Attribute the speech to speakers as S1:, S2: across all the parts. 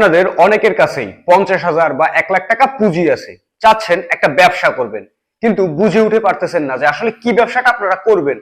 S1: আপনাদের অনেকের কাছেই পঞ্চাশ হাজার বা এক লাখ টাকা পুঁজি আছে, চাচ্ছেন একটা ব্যবসা করবেন। কিন্তু বুঝে উঠে পারতেছেন না যে আসলে কি ব্যবসাটা আপনারা করবেন।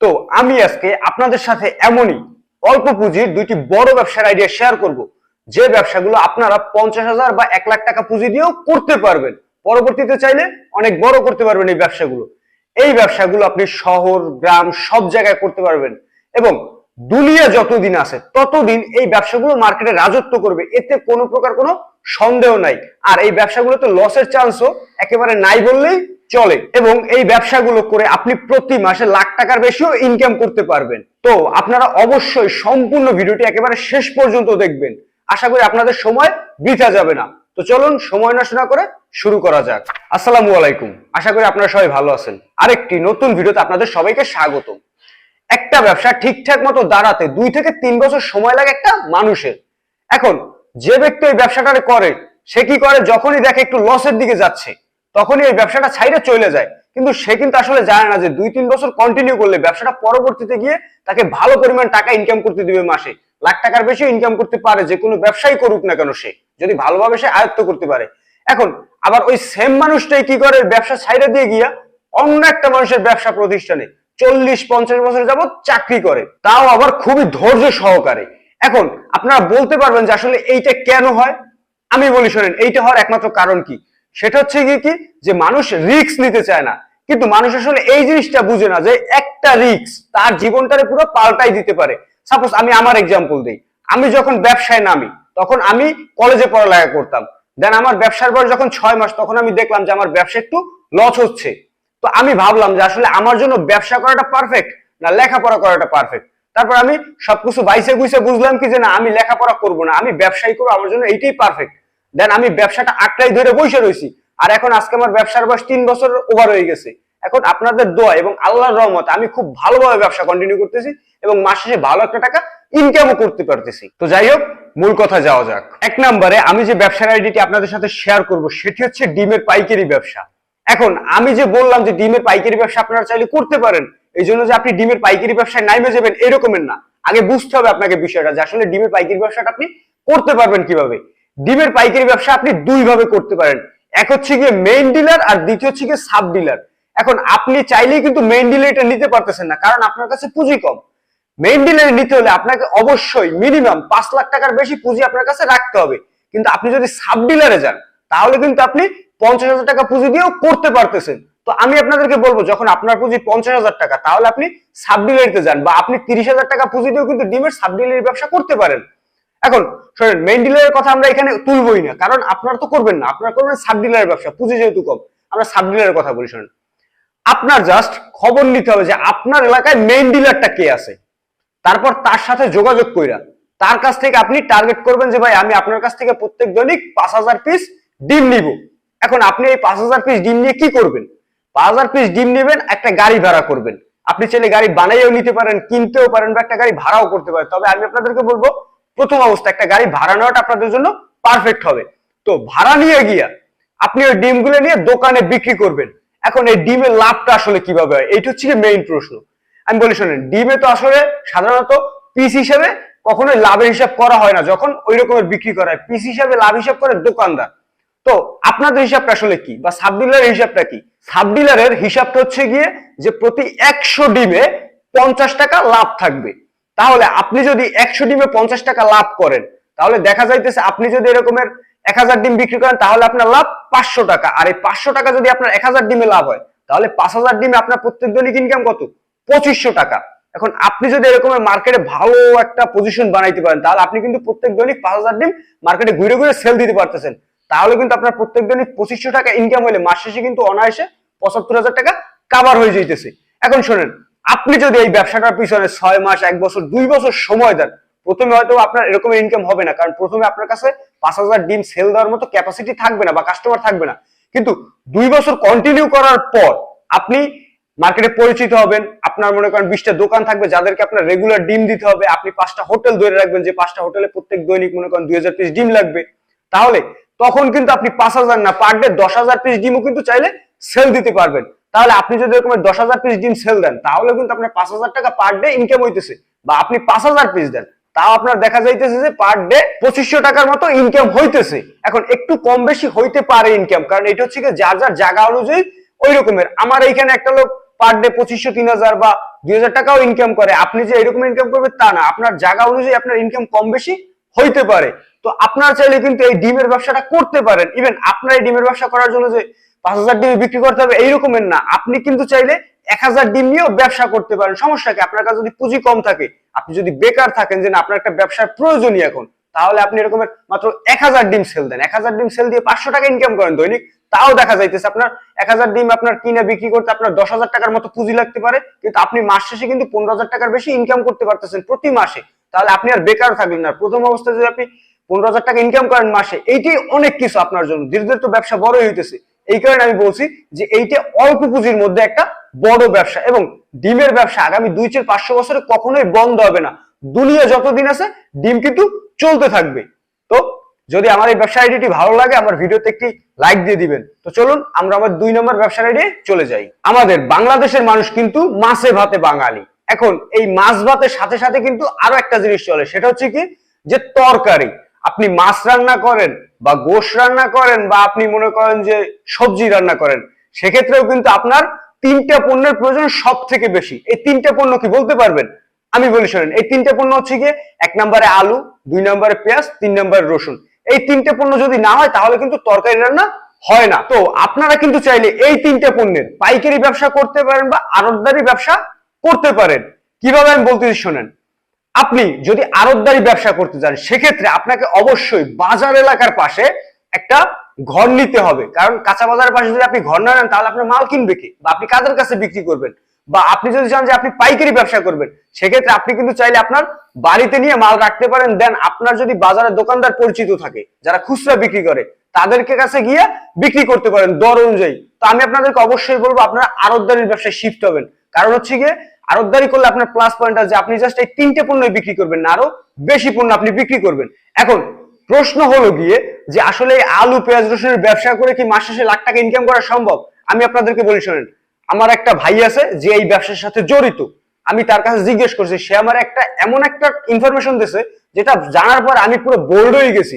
S1: তো আমি আজকে আপনাদের সাথে এমনই অল্প পুঁজির দুইটি বড় ব্যবসার আইডিয়া শেয়ার করব, যে ব্যবসাগুলো আপনারা পঞ্চাশ হাজার বা এক লাখ টাকা পুঁজি দিয়েও করতে পারবেন। পরবর্তীতে চাইলে অনেক বড় করতে পারবেন এই ব্যবসাগুলো। এই ব্যবসাগুলো আপনি শহর, গ্রাম সব জায়গায় করতে পারবেন এবং দুনিয়া যতদিন আছে, ততদিন এই ব্যবসাগুলো মার্কেটে রাজত্ব করবে। এতে কোনো প্রকার কোনো সন্দেহ নাই। আর এই ব্যবসাগুলোতে লসের চান্সও একেবারে নাই বললেই চলে। এবং এই ব্যবসাগুলো করে আপনি প্রতি মাসে লাখ টাকার বেশিও ইনকাম করতে পারবেন। তো আপনারা অবশ্যই সম্পূর্ণ ভিডিওটি একেবারে শেষ পর্যন্ত দেখবেন। আশা করি আপনাদের সময় বৃথা যাবে না। তো চলুন সময় নষ্ট না করে শুরু করা যাক। আসসালামু আলাইকুম। আশা করি আপনারা সবাই ভালো আছেন। আরেকটি নতুন ভিডিওতে আপনাদের সবাইকে স্বাগত একটা ব্যবসা ঠিকঠাক মতো দাঁড়াতে দুই থেকে তিন বছর সময় লাগে একটা মানুষের। এখন যে ব্যক্তি এই ব্যবসাটা করে, সে কি করে? যখনই দেখে একটু লসের দিকে যাচ্ছে, তখনই এই ব্যবসাটা ছাইরে চলে যায়। কিন্তু সে কিন্তু আসলে জানে না যে দুই তিন বছর কন্টিনিউ করলে ব্যবসাটা পরবর্তীতে গিয়ে তাকে ভালো পরিমাণ টাকা ইনকাম করতে দিবে মাসে। লাখ টাকার বেশি ইনকাম করতে পারে, যে কোনো ব্যবসায়ী করুক না কেন সে, যদি ভালোভাবে সে আয়ত্ত করতে পারে। এখন আবার ওই সেম মানুষটাই কি করে? ব্যবসা ছাইরে দিয়ে গিয়া অন্য একটা মানুষের ব্যবসা প্রতিষ্ঠানে চল্লিশ, পঞ্চাশ বছর যাবত চাকরি করে। তাও আবার খুবই ধৈর্য সহকারে। এখন আপনারা বলতে পারবেন যে আসলে এইটা কেন হয়? আমি বলি শোনেন, এইটা হওয়ার একমাত্র কারণ কি? সেটা হচ্ছে কি কি? যে মানুষ রিক্স নিতে চায় না। কিন্তু মানুষ আসলে এই জিনিসটা বুঝে না যে একটা রিস্ক তার জীবনটারে পুরো পাল্টাই দিতে পারে। সাপোজ আমি আমার এক্সাম্পল দিই। আমি যখন ব্যবসায় নামি, তখন আমি কলেজে পড়ালেখা করতাম। দেন আমার ব্যবসার পর যখন ছয় মাস, তখন আমি দেখলাম যে আমার ব্যবসা একটু লস হচ্ছে। তো আমি ভাবলাম যে আসলে আমার জন্য ব্যবসা করাটা পারফেক্ট না লেখাপড়া করাটা পারফেক্ট তারপর আমি সবকিছু বাইসে গুইসে বুঝলাম কি যে না, আমি লেখাপড়া করব না, আমি ব্যবসায়ী করব, আমার জন্য এইটাই পারফেক্ট দেন আমি ব্যবসাটা আঁকড়াই ধরে বসে রয়েছি আর এখন আজকে আমার ব্যবসার বয়স তিন বছর ওভার হয়ে গেছে। এখন আপনাদের দোয়া এবং আল্লাহর রহমত, আমি খুব ভালোভাবে ব্যবসা কন্টিনিউ করতেছি এবং মাসে শেষে ভালো একটা টাকা ইনকামও করতে পারতেছি। তো যাই হোক, মূল কথা যাওয়া যাক। এক নম্বরে আমি যে ব্যবসার আইডিটি আপনাদের সাথে শেয়ার করব, সেটি হচ্ছে ডিমের পাইকারি ব্যবসা। এখন আমি যে বললাম যে ডিমের পাইকারি ব্যবসা আপনারা চাইলে করতে পারেন, এই জন্য যে আপনি ডিমের পাইকারি ব্যবসায় নাইমে যাবেন এরকমের না। আগে বুঝতে হবে আপনাকে বিষয়টা যে আসলে ডিমের পাইকারি ব্যবসাটা আপনি করতে পারবেন কীভাবে। ডিমের পাইকারি ব্যবসা আপনি দুই ভাবে করতে পারেন। এক হচ্ছে গিয়ে মেইন ডিলার আর দ্বিতীয় হচ্ছে গিয়ে সাব ডিলার এখন আপনি চাইলেই কিন্তু মেইন ডিলার এটা নিতে পারতেছেন না, কারণ আপনার কাছে পুঁজি কম। মেইন ডিলারে নিতে হলে আপনাকে অবশ্যই মিনিমাম পাঁচ লাখ টাকার বেশি পুঁজি আপনার কাছে রাখতে হবে। কিন্তু আপনি যদি সাব ডিলারে যান, তাহলে কিন্তু আপনি পঞ্চাশ হাজার টাকা পুঁজি দিয়েও করতে পারতেছেন। তো আমি আপনাদেরকে বলব, যখন আপনার পুঁজি পঞ্চাশ হাজার টাকা, তাহলে আপনি সাব ডিলারিতে যান বা আপনি তিরিশ হাজার টাকা পুঁজি দিয়েও কিন্তু ডিমের সাব ডিলারি ব্যবসা করতে পারেন। এখন, শোনেন মেইন ডিলারের কথা আমরা এখানে তুলবই না, কারণ আপনার তো করবেন না। আপনার করবেন সাব ডিলারের ব্যবসা, পুঁজি যেহেতু কম। আমরা সাব ডিলারের কথা বলি, শোনেন। আপনার জাস্ট খবর নিতে হবে যে আপনার এলাকায় মেইন ডিলারটা কে আছে। তারপর তার সাথে যোগাযোগ কইরা, তার কাছ থেকে আপনি টার্গেট করবেন যে, ভাই, আমি আপনার কাছ থেকে প্রত্যেক দৈনিক পাঁচ হাজার পিস ডিম নিব। এখন আপনি এই পাঁচ হাজার পিস ডিম নিয়ে কি করবেন? পাঁচ হাজার পিস ডিম নেবেন, একটা গাড়ি ভাড়া করবেন। আপনি চাইলে গাড়ি বানাইও নিতে পারেন, কিনতেও পারেন বা একটা গাড়ি ভাড়াও করতে পারেন। তবে আমি আপনাদেরকে বলব, প্রথম অবস্থা, একটা গাড়ি ভাড়া নেওয়াটা আপনাদের জন্য পারফেক্ট হবে। তো ভাড়া নিয়ে গিয়া আপনি ওই ডিমগুলো নিয়ে দোকানে বিক্রি করবেন। এখন এই ডিমের লাভটা আসলে কীভাবে হয়? এইটা হচ্ছে মেইন প্রশ্ন। আমি বলি, শোনেন, ডিমে তো আসলে সাধারণত পিস হিসেবে কখনোই লাভের হিসাব করা হয় না। যখন ওই রকমের বিক্রি করা হয় পিস হিসাবে লাভ হিসাব করে দোকানদার। তো আপনাদের হিসাবটা আসলে কি? বা সাব ডিলারের হিসাবটা কি? সাব ডিলারের হিসাবটা হচ্ছে গিয়ে যে প্রতি একশো ডিমে পঞ্চাশ টাকা লাভ থাকবে। তাহলে আপনি যদি একশো ডিমে পঞ্চাশ টাকা লাভ করেন, তাহলে দেখা যাইতেছে আপনি যদি এরকমের এক হাজার ডিম বিক্রি করেন, তাহলে আপনার লাভ পাঁচশো টাকা। আর এই পাঁচশো টাকা যদি আপনার এক হাজার ডিমে লাভ হয়, তাহলে পাঁচ হাজার ডিমে আপনার প্রত্যেক দৈনিক ইনকাম কত? পঁচিশশো টাকা। এখন আপনি যদি এরকমের মার্কেটে ভালো একটা পজিশন বানাইতে পারেন, তাহলে আপনি কিন্তু প্রত্যেক দৈনিক পাঁচ হাজার ডিম মার্কেটে ঘুরে ঘুরে সেল দিতে পারতেছেন। তাহলে কিন্তু আপনার প্রত্যেক দৈনিক পঁচিশশো টাকা ইনকাম হলে মাস শেষে কিন্তু অনায়াসে পঁচাত্তর হাজার টাকা কাভার হয়ে যাইতেছে। এখন শোনেন, আপনি যদি এই ব্যবসাটার পিছনে ছয় মাস, এক বছর, দুই বছর সময় দেন, প্রথমে হয়তো আপনার এরকম ইনকাম হবে না, কারণ প্রথমে আপনার কাছে পাঁচ হাজার ডিম সেল দেওয়ার মতো ক্যাপাসিটি থাকবে না বা কাস্টমার থাকবে না। কিন্তু দুই বছর কন্টিনিউ করার পর আপনি মার্কেটে পরিচিত হবেন, আপনার মনে করেন বিশটা দোকান থাকবে, যাদেরকে আপনার রেগুলার ডিম দিতে হবে, আপনি পাঁচটা হোটেল ধরে রাখবেন, যে পাঁচটা হোটেলে প্রত্যেক দৈনিক মনে করেন দুই হাজার পিস ডিম লাগবে। তাহলে তখন কিন্তু আপনি পাঁচ হাজার না পার ডে দশ হাজার পিস ডিমও কিন্তু চাইলে সেল দিতে পারবেন। তাহলে আপনি যদি এরকম দশ হাজার পিস ডিম সেল দেন, তাহলে কিন্তু আপনার পাঁচ হাজার টাকা পার ডে ইনকাম হইতেছে। বা আপনি পাঁচ হাজার পিস দেন, তাও আপনার দেখা যাইতেছে যে পার ডে পঁচিশশো টাকার মতো ইনকাম হইতেছে। এখন একটু কম বেশি হইতে পারে ইনকাম কারণ এটা হচ্ছে যার যার জায়গা অনুযায়ী ওই রকমের। আমার এইখানে একটা লোক পার ডে পঁচিশশো, তিন হাজার বা দুই হাজার টাকাও ইনকাম করে। আপনি যে এরকম ইনকাম করবেন তা না, আপনার জায়গা অনুযায়ী আপনার ইনকাম কম বেশি হইতে পারে। তো আপনারা চাইলে কিন্তু এই ডিমের ব্যবসাটা করতে পারেন। ইভেন আপনার এই ডিমের ব্যবসা করার জন্য যে পাঁচ হাজার ডিম বিক্রি করতে হবে, এইরকমের না। আপনি কিন্তু চাইলে এক হাজার ডিম নিয়েও ব্যবসা করতে পারেন। সমস্যা কি? আপনার কাছে যদি পুঁজি কম থাকে, আপনি যদি বেকার থাকেন যে না, আপনার একটা ব্যবসার প্রয়োজনই এখন, তাহলে আপনি এরকমের মাত্র এক হাজার ডিম সেল দেন। এক হাজার ডিম সেল দিয়ে পাঁচশো টাকা ইনকাম করেন দৈনিক। তাও দেখা যাইতেছে আপনার এক হাজার ডিম আপনার কিনে বিক্রি করতে আপনার দশ হাজার টাকার মতো পুঁজি লাগতে পারে, কিন্তু আপনি মাস শেষে কিন্তু পনেরো হাজার টাকার বেশি ইনকাম করতে পারতেছেন প্রতি মাসে। তাহলে আপনি আর বেকার থাকবেন না। প্রথম অবস্থায় যদি আপনি পনেরো হাজার টাকা ইনকাম করেন মাসে, এইটাই অনেক কিছু আপনার জন্য। ধীরে ধীরে তো ব্যবসা বড়ই হইতেছে। এই কারণে আমি বলছি যে এইটা অল্প পুঁজির মধ্যে একটা বড় ব্যবসা এবং ডিমের ব্যবসা আগামী দুই চার পাঁচশো বছরে কখনোই বন্ধ হবে না। দুনিয়া যতদিন আছে, ডিম কিন্তু চলতে থাকবে। তো যদি আমার এই ব্যবসা আইডিটি ভালো লাগে, আমার ভিডিওতে একটি লাইক দিয়ে দিবেন। তো চলুন, আমরা আমার দুই নম্বর ব্যবসা আইডি চলে যাই। আমাদের বাংলাদেশের মানুষ কিন্তু মাছে ভাতে বাঙালি। এখন এই মাছ ভাতের সাথে সাথে কিন্তু আরও একটা জিনিস চলে, সেটা হচ্ছে কি? যে তরকারি। আপনি মাছ রান্না করেন বা গোশ রান্না করেন বা আপনি মনে করেন যে সবজি রান্না করেন, সেক্ষেত্রেও কিন্তু আপনার তিনটা পণ্যের প্রয়োজন সব থেকে বেশি। এই তিনটা পণ্য কি বলতে পারবেন? আমি বলি শোনেন, এই তিনটে পণ্য হচ্ছে গিয়ে এক নম্বরে আলু, দুই নম্বরে পেঁয়াজ, তিন নম্বরে রসুন। এই তিনটে পণ্য যদি না হয়, তাহলে কিন্তু তরকারি রান্না হয় না। তো আপনারা কিন্তু চাইলে এই তিনটে পণ্যের পাইকারি ব্যবসা করতে পারেন বা আড়তদারি ব্যবসা করতে পারেন। কীভাবে আমি বলতেছি শোনেন, আপনি যদি আড়তদারি ব্যবসা করতে চান সেক্ষেত্রে আপনাকে অবশ্যই বাজার এলাকার পাশে একটা ঘর নিতে হবে। কারণ কাঁচা বাজারের পাশে যদি আপনি ঘর না নেন, তাহলে আপনার মাল কিনবে কি? বা আপনি কাদের কাছে বিক্রি করবেন? বা আপনি যদি চান যে আপনি পাইকারি ব্যবসা করবেন, সেক্ষেত্রে আপনি কিন্তু চাইলে আপনার বাড়িতে নিয়ে মাল রাখতে পারেন। দেন আপনার যদি বাজারে দোকানদার পরিচিত থাকে, যারা খুচরা বিক্রি করে তাদেরকে কাছে গিয়ে বিক্রি করতে পারেন দর অনুযায়ী। তো আমি আপনাদেরকে অবশ্যই বলব, আপনারা আড়তদারির ব্যবসায় শিফট হবেন। কারণ হচ্ছে গিয়ে, আড়তদারি করলে আপনার প্লাস পয়েন্ট আছে, আপনি জাস্ট এই তিনটে পণ্য বিক্রি করবেন না, আরও বেশি পণ্য আপনি বিক্রি করবেন। এখন, প্রশ্ন হলো গিয়ে যে আসলে আলু, পেঁয়াজ, রসুনের ব্যবসা করে কি মাস শেষে লাখ টাকা ইনকাম করা সম্ভব? আমি আপনাদেরকে বলি শোনেন, আমার একটা ভাই আছে যে এই ব্যবসার সাথে জড়িত। আমি তার কাছে জিজ্ঞেস করছি, সে আমার একটা এমন একটা ইনফরমেশন দিয়েছে যেটা জানার পর আমি পুরো বোল্ড হয়ে গেছি।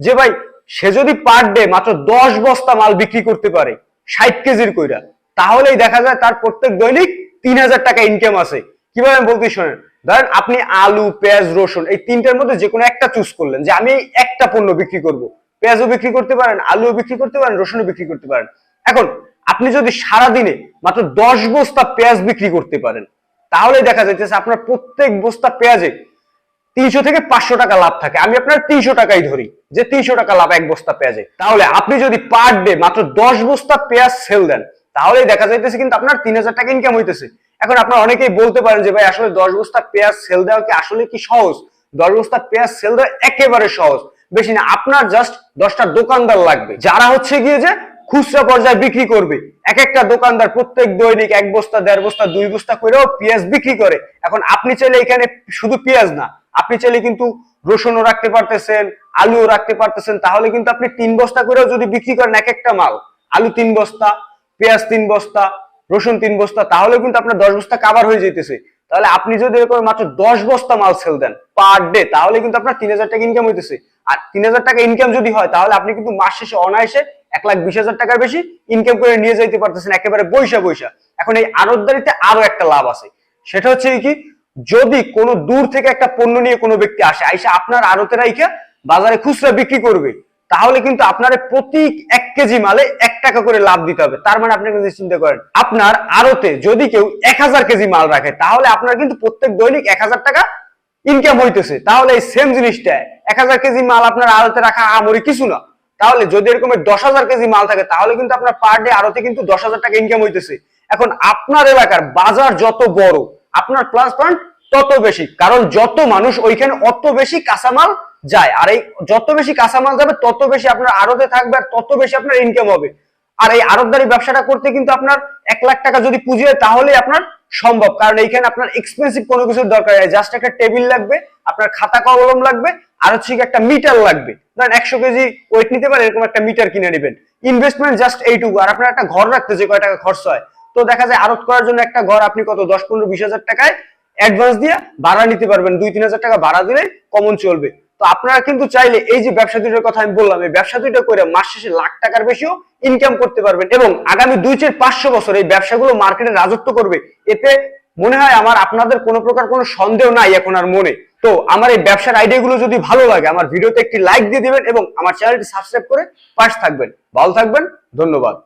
S1: যে ভাই সে যদি পার ডে মাত্র দশ বস্তা মাল বিক্রি করতে পারে, ষাট কেজির কইরা, তাহলেই দেখা যায় তার প্রত্যেক দৈনিক তিন হাজার টাকা ইনকাম আছে। কীভাবে আমি বলতে শোনেন? ধরেন আপনি আলু, পেঁয়াজ, রসুন, এই তিনটার মধ্যে যে কোনো একটা চুজ করলেন যে আমি একটা পণ্য বিক্রি করব। পেঁয়াজও বিক্রি করতে পারেন, আলুও বিক্রি করতে পারেন, রসুনও বিক্রি করতে পারেন। এখন আপনি যদি সারা দিনে মাত্র দশ বস্তা পেঁয়াজ বিক্রি করতে পারেন তাহলে দেখা যাইতেছে আপনার প্রত্যেক বস্তা পেঁয়াজে তিনশো থেকে পাঁচশো টাকা লাভ থাকে। আমি আপনার তিনশো টাকাই ধরি, যে তিনশো টাকা লাভ এক বস্তা পেঁয়াজে তাহলে আপনি যদি পার ডে মাত্র দশ বস্তা পেঁয়াজ সেল দেন, তাহলেই দেখা যাইতেছে কিন্তু আপনার তিন হাজার টাকা ইনকাম হইতেছে। এখন আপনার অনেকেই বলতে পারেন যে, ভাই, আসলে দশ বস্তা পেঁয়াজ সেল দেওয়া কি আসলে কি সহজ? দশ বস্তা পেঁয়াজ সেল দেওয়া একেবারে সহজ। বেশি না, আপনার জাস্ট দশটা দোকানদার লাগবে। যারা হচ্ছে গিয়ে যে খুচরা পর্যায়ে বিক্রি করবে, এক একটা দোকানদার প্রত্যেক দৈনিক এক বস্তা, দেড় বস্তা, দুই বস্তা করেও পেঁয়াজ বিক্রি করে। এখন আপনি চাইলে এখানে শুধু পেঁয়াজ না আপনি চাইলে কিন্তু রসুনও রাখতে পারতেছেন, আলুও রাখতে পারতেছেন, তাহলে কিন্তু আপনি তিন বস্তা করেও যদি বিক্রি করেন এক একটা মাল, আলু তিন বস্তা, পেঁয়াজ তিন বস্তা, রসুন তিন বস্তা, তাহলে কিন্তু আপনার দশ বস্তা কাভার হয়ে যেতেছে তাহলে আপনি যদি এরকম মাত্র দশ বস্তা মাল সেল দেন পার ডে তাহলে কিন্তু আপনার তিন হাজার টাকা ইনকাম হইতেছে। আর তিন হাজার টাকা ইনকাম যদি হয়, তাহলে আপনি কিন্তু মাস শেষে অনায়াসে এক লাখ বিশ হাজার টাকার বেশি ইনকাম করে নিয়ে যাইতে পারতেছেন, একেবারে বৈশা বৈশা। এখন এই আড়তদারিতে আরও একটা লাভ আছে। সেটা হচ্ছে কি? যদি কোনো দূর থেকে একটা পণ্য নিয়ে কোনো ব্যক্তি আসে, আইসা আপনার আড়তে রাইখা বাজারে খুচরা বিক্রি করবে, তাহলে কিন্তু আপনার প্রতি এক কেজি মালে এক টাকা করে লাভ দিতে হবে। তার মানে আপনি যদি চিন্তা করেন, আপনার আড়তে যদি কেউ এক হাজার কেজি মাল রাখে, তাহলে আপনার কিন্তু প্রত্যেক দৈনিক এক হাজার টাকা ইনকাম হইতেছে। তাহলে এই সেম জিনিসটা, এক হাজার কেজি মাল আপনার আড়তে রাখা আমরি কিছু না। তাহলে যদি এরকম দশ হাজার কেজি মাল থাকে, তাহলে কিন্তু আপনার পার ডে আড়তে কিন্তু দশ হাজার টাকা ইনকাম হইতেছে। এখন আপনার এলাকার বাজার যত বড় আপনার প্লাস পয়েন্ট তত বেশি। কারণ যত মানুষ ওইখানে অত বেশি কাঁচামাল যায়। আর এই যত বেশি কাঁচামাল যাবে, তত বেশি আপনার আড়তে থাকবে আর তত বেশি আপনার ইনকাম হবে। আর এই আড়তদারি ব্যবসাটা করতে কিন্তু আপনার এক লাখ টাকা যদি পুঁজি হয়, তাহলেই আপনার সম্ভব। কারণ এইখানে আপনার এক্সপেন্সিভ কোনো কিছুর দরকার নেই। জাস্ট একটা টেবিল লাগবে, আপনার খাতা কলম লাগবে, আর হচ্ছে একটা মিটার লাগবে। ধরেন একশো কেজি ওয়েট নিতে পারেন, এরকম একটা মিটার কিনে নেবেন। ইনভেস্টমেন্ট জাস্ট এইটুকু। আর আপনার একটা ঘর রাখতে যে কয় টাকা খরচ হয় তো দেখা যায় আড়ত করার জন্য একটা ঘর আপনি কত, দশ, পনেরো, বিশ হাজার টাকায় অ্যাডভান্স দিয়ে ভাড়া নিতে পারবেন। দুই, তিন হাজার টাকা ভাড়া দিলে কমন চলবে। তো আপনারা কিন্তু চাইলে এই যে ব্যবসা দুইটার কথা আমি বললাম, এই ব্যবসা দুইটা করে মাস শেষে লাখ টাকার বেশিও ইনকাম করতে পারবেন এবং আগামী দুই, চার পাঁচশো বছর এই ব্যবসাগুলো মার্কেটে রাজত্ব করবে। এতে মনে হয় আমার আপনাদের কোনো প্রকার কোনো সন্দেহ নাই এখন আর মনে। তো আমার এই ব্যবসার আইডিয়া গুলো যদি ভালো লাগে, আমার ভিডিওতে একটি লাইক দিয়ে দিবেন এবং আমার চ্যানেলটি সাবস্ক্রাইব করে পাশে থাকবেন। ভালো থাকবেন, ধন্যবাদ।